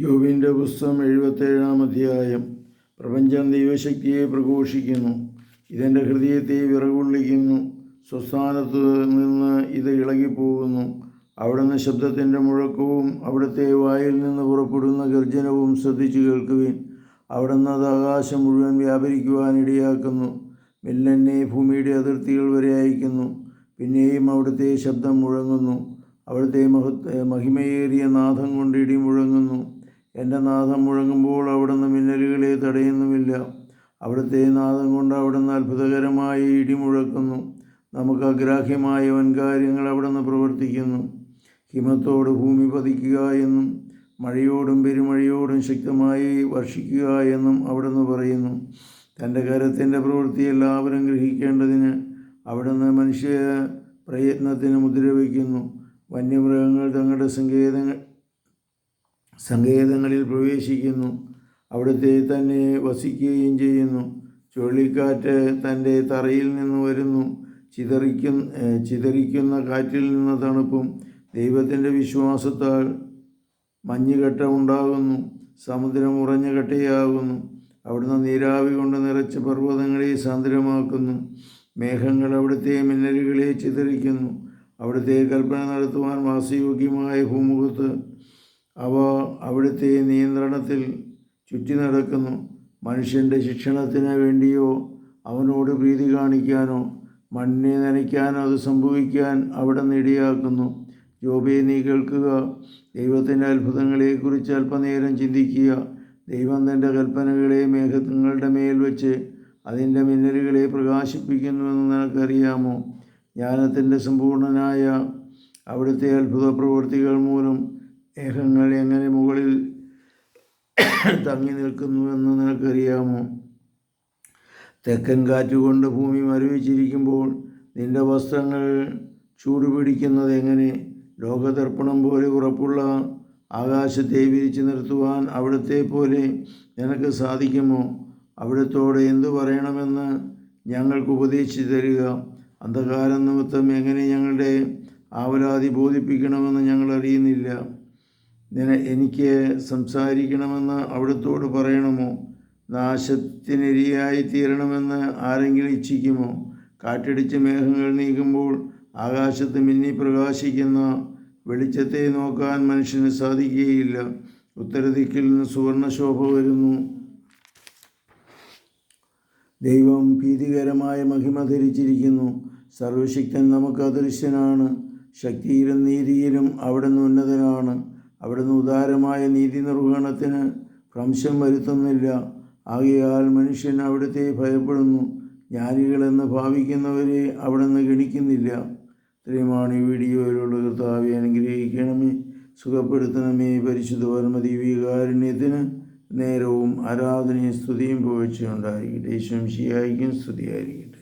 യോബിന്റെ പുസ്തകം എഴുപത്തേഴാം അധ്യായം. പ്രപഞ്ചം ദൈവശക്തിയെ പ്രഘോഷിക്കുന്നു. ഇതെന്റെ ഹൃദയത്തെ വിറകൊള്ളിക്കുന്നു. സ്വസ്ഥാനത്ത് നിന്ന് ഇത് ഇളകിപ്പോകുന്നു. അവിടുന്ന് ശബ്ദത്തിന്റെ മുഴക്കവും അവിടുത്തെ വായിൽ നിന്ന് പുറപ്പെടുന്ന ഗർജനവും ശ്രദ്ധിച്ചു കേൾക്കുവിൻ. അവിടുന്ന് അത് ആകാശം മുഴുവൻ വ്യാപരിക്കുവാനിടയാക്കുന്നു മെല്ലെന്നെ ഭൂമിയുടെ അതിർത്തികൾ വരെ അയക്കുന്നു പിന്നെയും അവിടുത്തെ ശബ്ദം മുഴങ്ങുന്നു. അവിടുത്തെ മഹത് മഹിമയേറിയ നാഥം കൊണ്ട് ഇടി മുഴങ്ങുന്നു എന്റെ നാഥം മുഴങ്ങുമ്പോൾ അവിടുന്ന് മിന്നലുകളെ തടയുന്നുമില്ല. അവിടുത്തെ നാദം കൊണ്ട് അവിടുന്ന് അത്ഭുതകരമായി ഇടിമുഴക്കുന്നു നമുക്ക് അഗ്രാഹ്യമായ വൻകാര്യങ്ങൾ അവിടുന്ന് പ്രവർത്തിക്കുന്നു. ഹിമത്തോട് ഭൂമി പതിക്കുക എന്നും മഴയോടും പെരുമഴയോടും ശക്തമായി വർഷിക്കുക എന്നും അവിടുന്ന് പറയുന്നു. തന്റെ കരത്തിന്റെ പ്രവൃത്തി എല്ലാവരും ഗ്രഹിക്കേണ്ടതിന് അവിടുന്ന് മനുഷ്യ പ്രയത്നത്തിന് മുദ്ര വയ്ക്കുന്നു വന്യമൃഗങ്ങൾ തങ്ങളുടെ സങ്കേതങ്ങൾ സങ്കേതങ്ങളിൽ പ്രവേശിക്കുന്നു. അവിടുത്തെ തന്നെ വസിക്കുകയും ചെയ്യുന്നു. ചുഴലിക്കാറ്റ് തന്റെ തറയിൽ നിന്ന് വരുന്നു. ചിതറിക്കുന്ന ചിതറിക്കുന്ന കാറ്റിൽ നിന്ന് തണുപ്പും ദൈവത്തിന്റെ വിശ്വാസത്താൽ മഞ്ഞുകെട്ട ഉണ്ടാകുന്നു. സമുദ്രം ഉറഞ്ഞ കട്ടയാകുന്നു. അവിടുന്ന് നീരാവി കൊണ്ട് നിറച്ച പർവതങ്ങളെ സാന്ദ്രമാക്കുന്നു. മേഘങ്ങൾ അവിടുത്തെ മിന്നലുകളെ ചിതറിക്കുന്നു. അവിടുത്തെ കൽപ്പന നടത്തുവാൻ വാസയോഗ്യമായ ഭൂമുഖത്ത് അവ അവിടുത്തെ നിയന്ത്രണത്തിൽ ചുറ്റി നടക്കുന്നു. മനുഷ്യന്റെ ശിക്ഷണത്തിന് വേണ്ടിയോ അവനോട് പ്രീതി കാണിക്കാനോ മണ്ണിനെ നനയ്ക്കാനോ അത് സംഭവിക്കാൻ അവിടെ ഇടയാക്കുന്നു ജോബെ നീ കേൾക്കുക. ദൈവത്തിന്റെ അത്ഭുതങ്ങളെക്കുറിച്ച് അല്പനേരം ചിന്തിക്കുക. ദൈവം തന്റെ കൽപ്പനകളെ മേഘങ്ങളുടെ മേൽ വെച്ച് അതിന്റെ മിന്നലുകളെ പ്രകാശിപ്പിക്കുന്നുവെന്ന് നിനക്കറിയാമോ? ജ്ഞാനത്തിന്റെ സമ്പൂർണനായ അവിടുത്തെ അത്ഭുത പ്രവൃത്തികൾ മൂലം മേഘങ്ങൾ എങ്ങനെ മുകളിൽ തങ്ങി നിൽക്കുന്നുവെന്ന് നിനക്കറിയാമോ? തെക്കൻ കാറ്റുകൊണ്ട് ഭൂമി മരവിച്ചിരിക്കുമ്പോൾ നിന്റെ വസ്ത്രങ്ങൾ ചൂടുപിടിക്കുന്നത് എങ്ങനെ? ലോകതർപ്പണം പോലെ ഉറപ്പുള്ള ആകാശത്തെ വിരിച്ചു നിർത്തുവാൻ അവിടുത്തെ പോലെ നിനക്ക് സാധിക്കുമോ? അവിടത്തോടെ എന്തു പറയണമെന്ന് ഞങ്ങൾക്ക് ഉപദേശിച്ചു തരിക. അന്ധകാരം നിമിത്തം എങ്ങനെ ഞങ്ങളുടെ ആവലാതി ബോധിപ്പിക്കണമെന്ന് ഞങ്ങൾ അറിയുന്നില്ല. നിന എനിക്ക് സംസാരിക്കണമെന്ന് അവിടുത്തോട് പറയണമോ? നാശത്തിനിരയായി തീരണമെന്ന് ആരെങ്കിലും ഇച്ഛിക്കുമോ? കാറ്റടിച്ച് മേഘങ്ങൾ നീക്കുമ്പോൾ ആകാശത്ത് മിന്നി പ്രകാശിക്കുന്ന വെളിച്ചത്തെ നോക്കാൻ മനുഷ്യന് സാധിക്കുകയില്ല. ഉത്തരദിക്കിൽ നിന്ന് സുവർണശോഭ വരുന്നു. ദൈവം ഭീതികരമായ മഹിമ ധരിച്ചിരിക്കുന്നു. സർവശക്തൻ നമുക്ക് അദൃശ്യനാണ്. ശക്തിയിലും നീതിയിലും അവിടുന്ന് ഉന്നതനാണ്. അവിടുന്ന് ഉദാരമായ നീതി നിർവഹണത്തിന് ഭ്രംശം വരുത്തുന്നില്ല. ആകയാൽ മനുഷ്യൻ അവിടുത്തെ ഭയപ്പെടുന്നു. ജ്ഞാനികളെന്ന് ഭാവിക്കുന്നവരെ അവിടുന്ന് ഗണിക്കുന്നില്ല. ഈ വീഡിയോയിലുള്ള കർത്താവെ അനുഗ്രഹിക്കണമേ. സുഖപ്പെടുത്തണമേ. പരിശുദ്ധ പരമദീവികാരുണ്യത്തിന് നേരവും ആരാധനയും സ്തുതിയും പോഴ്ചയുണ്ടായിരിക്കട്ടെ ശംശിയായിരിക്കും സ്തുതിയായിരിക്കട്ടെ.